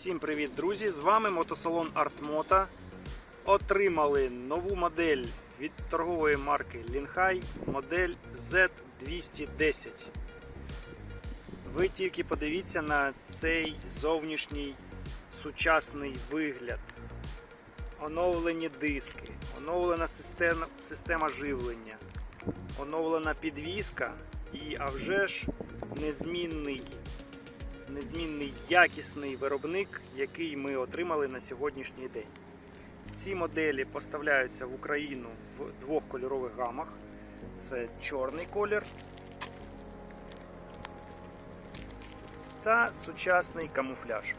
Всім привіт, друзі! З вами мотосалон Артмота. Отримали нову модель від торгової марки Linhai, модель Z210. Ви тільки подивіться на цей зовнішній сучасний вигляд. Оновлені диски, оновлена система, система живлення, оновлена підвіска і, а вже ж, незмінний незмінний якісний виробник, який ми отримали на сьогоднішній день. Ці моделі поставляються в Україну в двох кольорових гамах. Це чорний колір та сучасний камуфляж.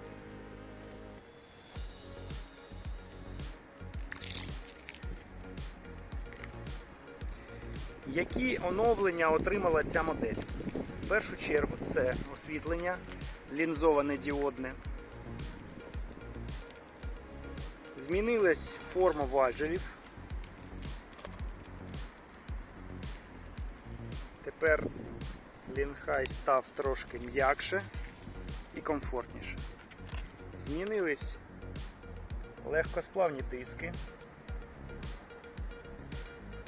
Які оновлення отримала ця модель? В першу чергу це освітлення лінзоване діодне. Змінилась форма важелів. Тепер лінхай став трошки м'якше і комфортніше. Змінились легкосплавні диски.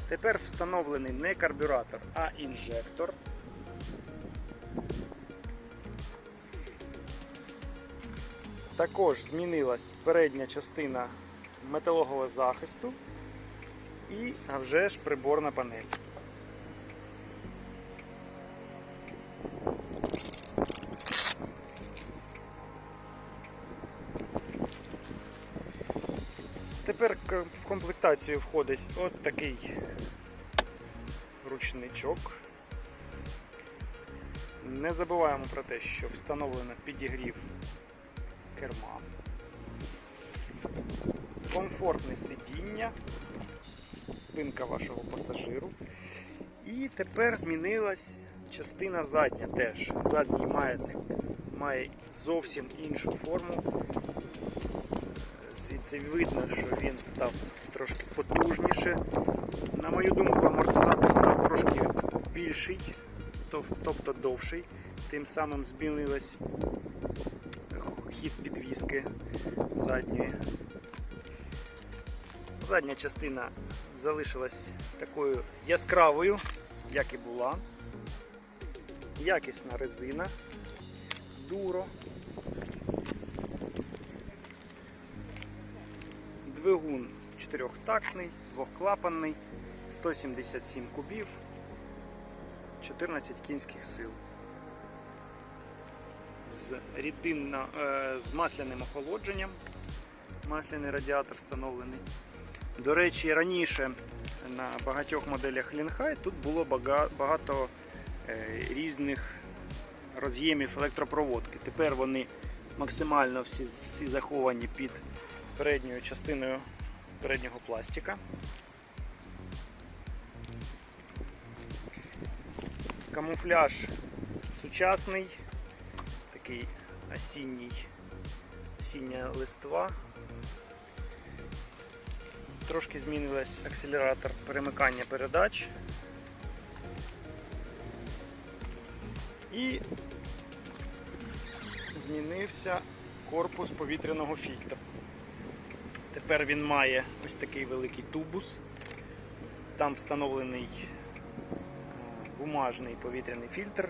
Тепер встановлений не карбюратор, а інжектор. Також змінилась передня частина металового захисту і а вже ж приборна панель. Тепер в комплектацію входить от такий ручничок. Не забуваємо про те, що встановлено підігрів керма, комфортне сидіння, спинка вашого пасажиру. І тепер змінилась частина задня теж. Задній маятник має зовсім іншу форму. Звідси видно, що він став трошки потужніше. На мою думку, амортизатор став трошки більший, тобто довший. Тим самим змінилась хід підвіски задньої. Задня частина залишилась такою яскравою, як і була. Якісна резина, дуро. Двигун чотирьохтактний, двохклапанний, 177 кубів, 14 кінських сил з рідинно, е, з масляним охолодженням. Масляний радіатор встановлений. До речі, раніше на багатьох моделях Linhai тут було багато е, різних роз'ємів електропроводки. Тепер вони максимально всі, всі заховані під передньою частиною переднього пластика. Камуфляж сучасний, такий осінній, осіння листва. Трошки змінилась акселератор перемикання передач. І змінився корпус повітряного фільтра. Тепер він має ось такий великий тубус. Там встановлений е, бумажний повітряний фільтр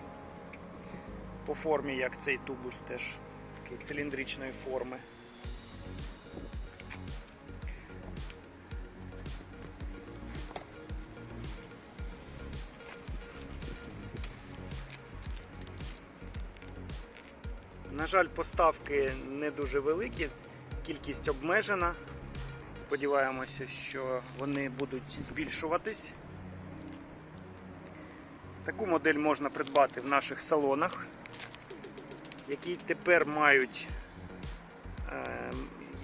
по формі, як цей тубус, теж такий циліндричної форми. На жаль, поставки не дуже великі, кількість обмежена. Сподіваємося, що вони будуть збільшуватись. Таку модель можна придбати в наших салонах, які тепер мають, е,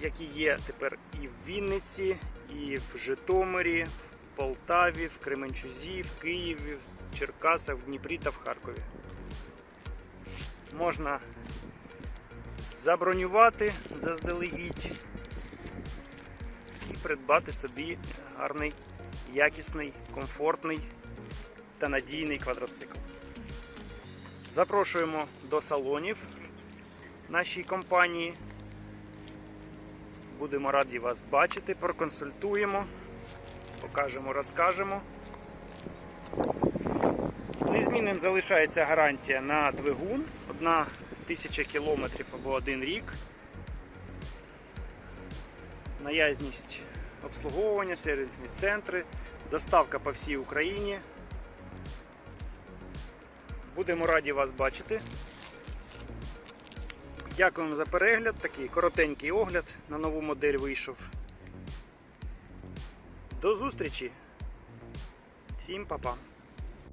які є тепер і в Вінниці, і в Житомирі, в Полтаві, в Кременчузі, в Києві, в Черкасах, в Дніпрі та в Харкові. Можна забронювати заздалегідь і придбати собі гарний, якісний, комфортний та надійний квадроцикл. Запрошуємо до салонів нашій компанії. Будемо раді вас бачити, проконсультуємо, покажемо, розкажемо. Незмінним залишається гарантія на двигун. Одна тисяча кілометрів або один рік. Наявність обслуговування, сервісні центри, доставка по всій Україні. Будемо раді вас бачити. Дякуємо за перегляд. Такий коротенький огляд на нову модель вийшов. До зустрічі! Всім па-па!